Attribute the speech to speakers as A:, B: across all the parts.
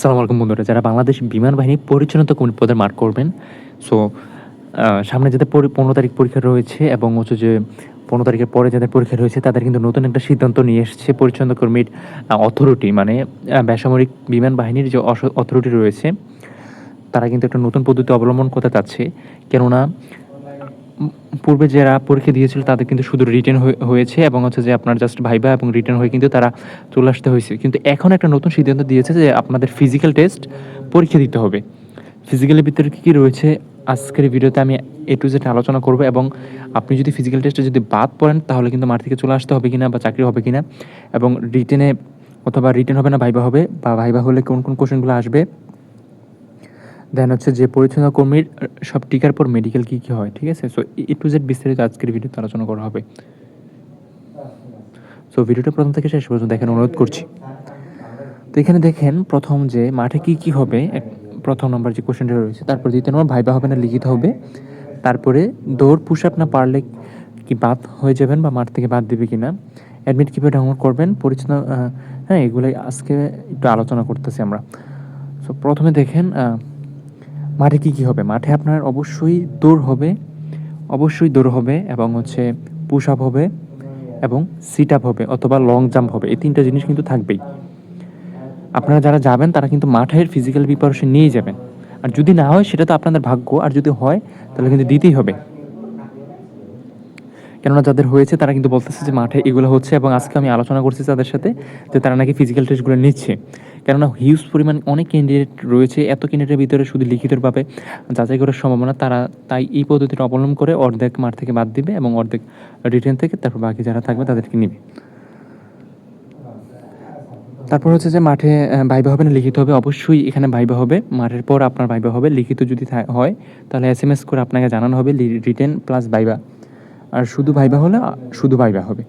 A: সালাম আলাইকুম বন্ধুরা, যারা বাংলাদেশ বিমান বাহিনী পরিচালনা কমিটি পদে মার্ক করবেন সো সামনে যাদের পনেরো তারিখ পরীক্ষা রয়েছে এবং হচ্ছে যে পনেরো তারিখের পরে যাদের পরীক্ষা রয়েছে, তাদের কিন্তু নতুন একটা সিদ্ধান্ত নিয়ে এসেছে পরিচালনা কর্মীর অথরিটি মানে বেসামরিক বিমান বাহিনীর যে অথরিটি রয়েছে, তারা কিন্তু একটা নতুন পদ্ধতি অবলম্বন করতে চাচ্ছে। কেননা পূর্বে যারা পরীক্ষা দিয়েছিল তাদের কিন্তু শুধু রিটেন হয়েছে এবং হচ্ছে যে আপনার জাস্ট ভাইবা এবং রিটার্ন হয়ে কিন্তু তারা চলে আসতে হয়েছে। কিন্তু এখন একটা নতুন সিদ্ধান্ত দিয়েছে যে আপনাদের ফিজিক্যাল টেস্ট পরীক্ষা দিতে হবে। ফিজিক্যালের ভিতরে কী কী রয়েছে আজকের ভিডিওতে আমি এ টু জেড আলোচনা করব এবং আপনি যদি ফিজিক্যাল টেস্টে যদি বাদ পড়েন তাহলে কিন্তু মাঠ থেকে চলে আসতে হবে কিনা বা চাকরি হবে কিনা এবং রিটেনে অথবা রিটেন হবে না ভাইবা হবে বা ভাইবা হলে কোন কোন কোশ্চেনগুলো আসবে দেন হচ্ছে যে পরিচ্ছন্ন কর্মীর সব টিকার পর মেডিকেল কী কী হয়, ঠিক আছে? সো এ টু জেড বিস্তারিত আজকের ভিডিওতে আলোচনা করা হবে। সো ভিডিওটা প্রথম থেকে শেষ পর্যন্ত দেখার অনুরোধ করছি। তো এখানে দেখেন প্রথম যে মাঠে কি কি হবে প্রথম নম্বর যে কোশ্চেনটা রয়েছে, তারপর দ্বিতীয় নম্বর ভাইবা হবে না, লিখিত হবে। তারপরে দৌড় পুশ আপ না পারলে কি বাদ হয়ে যাবেন বা মাঠ থেকে বাদ দিবে কিনা অ্যাডমিট কীভাবে ডাউনলোড করবেন, পরিচ্ছন্ন হ্যাঁ এগুলোই আজকে একটু আলোচনা করতেছি আমরা। সো প্রথমে দেখেন মাঠে কী কী হবে? মাঠে আপনার অবশ্যই দৌড় হবে, অবশ্যই দৌড় হবে এবং হচ্ছে পুশ আপ হবে এবং সিট আপ হবে অথবা লং জাম্প হবে। এই তিনটা জিনিস কিন্তু থাকবেই। আপনারা যারা যাবেন, তারা কিন্তু মাঠের ফিজিক্যাল প্রিপারেশন নিয়ে যাবেন। আর যদি না হয়, সেটা তো আপনাদের ভাগ্য। আর যদি হয়, তাহলে কিন্তু দিতেই হবে। কেননা যাদের হয়েছে, তারা কিন্তু বলতেছে যে মাঠে এগুলো হচ্ছে এবং আজকে আমি আলোচনা করছি তাদের সাথে যে তারা নাকি ফিজিক্যাল টেস্টগুলো নিচ্ছে। কেননা হিউজ পরিমাণ অনেক ক্যান্ডিডেট রয়েছে, এত ক্যান্ডিডেটের ভিতরে শুধু লিখিতভাবে যাচাই করার সম্ভাবনা, তারা তাই এই পদ্ধতিটা অবলম্বন করে অর্ধেক মাঠ থেকে বাদ দিবে এবং অর্ধেক রিটেন থেকে তারপর বাকি যারা থাকবে তাদেরকে নিবে। তারপর হচ্ছে যে মাঠে ভাইবা হবে না, লিখিত হবে, অবশ্যই এখানে ভাইবা হবে। মাঠের পর আপনার ভাইবা হবে, লিখিত যদি হয়, তাহলে এস এম এস করে আপনাকে জানানো হবে রিটেন প্লাস ভাইবা। আর শুধু ভাইবা হলে শুধু ভাইবা হবে।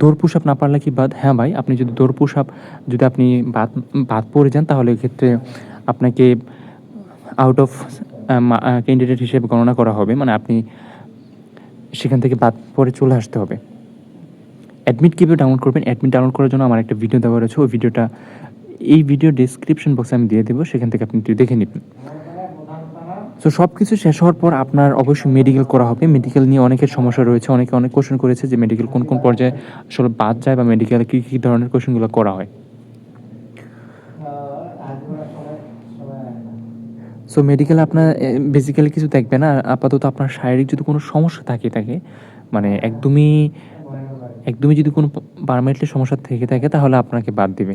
A: দৌড় পুশ আপ না পারলে কি বাদ? হ্যাঁ ভাই, আপনি যদি দৌড় আপ যদি আপনি বাদ বাদ পড়ে যান, তাহলে এক্ষেত্রে আপনাকে আউট অফ ক্যান্ডিডেট হিসেবে গণনা করা হবে। মানে আপনি সেখান থেকে বাদ পরে চলে আসতে হবে। অ্যাডমিট কীভাবে ডাউনলোড করবেন। অ্যাডমিট ডাউনলোড করার জন্য আমার একটা ভিডিও দেওয়া রয়েছে। ওই ভিডিওটা এই ভিডিও ডিসক্রিপশন বক্সে আমি দিয়ে দেবো। সেখান থেকে আপনি দেখে নেবেন। সো সব কিছু শেষ হওয়ার পর আপনার অবশ্যই মেডিকেল করা হবে। মেডিকেল নিয়ে অনেকের সমস্যা রয়েছে। অনেকে অনেক কোশ্চেন করেছে যে মেডিকেল কোন কোন পর্যায়ে আসলে বাদ যায় বা মেডিকেলে কী কী ধরনের কোশ্চেনগুলো করা হয়। সো মেডিকেল আপনার বেসিক্যালি কিছু দেখবে না। আপাতত আপনার শারীরিক যদি কোনো সমস্যা থাকে থাকে মানে একদমই একদমই যদি কোনো পারমানেন্টলি সমস্যা থেকে থাকে, তাহলে আপনাকে বাদ দিবে।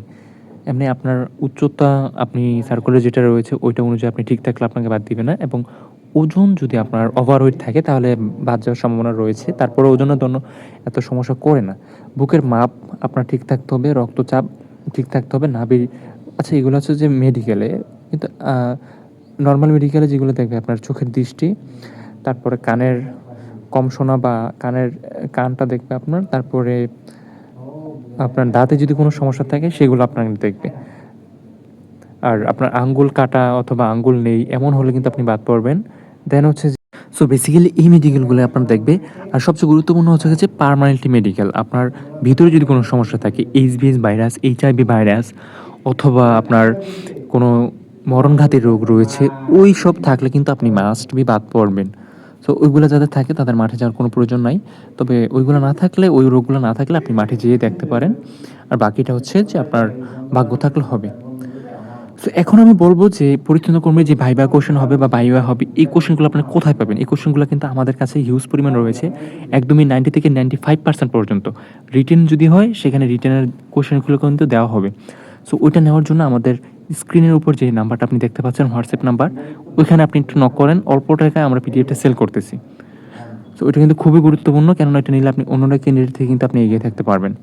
A: এমনি আপনার উচ্চতা আপনি সার্কুলার যেটা রয়েছে, ওইটা অনুযায়ী আপনি ঠিক থাকলে আপনাকে বাদ দিবে না এবং ওজন যদি আপনার ওভারওয়েট থাকে তাহলে বাদ যাওয়ার সম্ভাবনা রয়েছে। তারপরে ওজনের জন্য এত সমস্যা করে না। বুকের মাপ আপনার ঠিক থাকতে হবে, রক্তচাপ ঠিক থাকতে হবে নাভির আচ্ছা এগুলো হচ্ছে যে মেডিকেলে কিন্তু নর্মাল মেডিকেলে যেগুলো দেখবে আপনার চোখের দৃষ্টি, তারপরে কানের কম শোনা বা কানের, কানটা দেখবে আপনার, তারপরে আপনার দাঁতে যদি কোনো সমস্যা থাকে, সেগুলো আপনার দেখবে। আর আপনার আঙ্গুল কাটা অথবা আঙ্গুল নেই, এমন হলে কিন্তু আপনি বাদ পড়বেন। দেন হচ্ছে সো বেসিক্যালি এই মেডিকেলগুলো আপনার দেখবে। আর সবচেয়ে গুরুত্বপূর্ণ হচ্ছে যে পারমানেন্টলি মেডিকেল আপনার ভিতরে যদি কোনো সমস্যা থাকে এইচবিএস ভাইরাস এইচআইভি ভাইরাস অথবা আপনার কোনো মরণঘাতী রোগ রয়েছে, ওই সব থাকলে কিন্তু আপনি মাস্ট বি বাদ পড়বেন। সো ওইগুলো যাদের থাকে, তাদের মাঠে যাওয়ার কোনো প্রয়োজন নাই। তবে ওইগুলো না থাকলে, ওই রোগগুলো না থাকলে আপনি মাঠে যেয়ে দেখতে পারেন। আর বাকিটা হচ্ছে যে আপনার ভাগ্য থাকলে হবে। সো এখন আমি বলব যে পরিচ্ছন্ন কর্মী যে ভাইবা কোশ্চেন হবে বা ভাইবা হবে, এই কোশ্চেনগুলো আপনি কোথায় পাবেন? এই কোশ্চেনগুলো কিন্তু আমাদের কাছে হিউজ পরিমাণ রয়েছে। একদমই নাইনটি থেকে নাইনটি ফাইভ পার্সেন্ট পর্যন্ত। রিটেন যদি হয়, সেখানে রিটেনের কোশ্চেনগুলো কিন্তু দেওয়া হবে। সো ওইটা নেওয়ার জন্য আমাদের স্ক্রিনের উপর যে নাম্বারটা আপনি দেখতে পাচ্ছেন, হোয়াটসঅ্যাপ নাম্বার, ওইখানে আপনি একটু নক করেন, অল্প টাকায় আমরা পিডিএফটা সেল করতেছি। তো ওইটা কিন্তু খুবই গুরুত্বপূর্ণ, কেননা এটা নিলে আপনি অন্যরা ক্যান্ডিডেট থেকে কিন্তু আপনি এগিয়ে থাকতে পারবেন।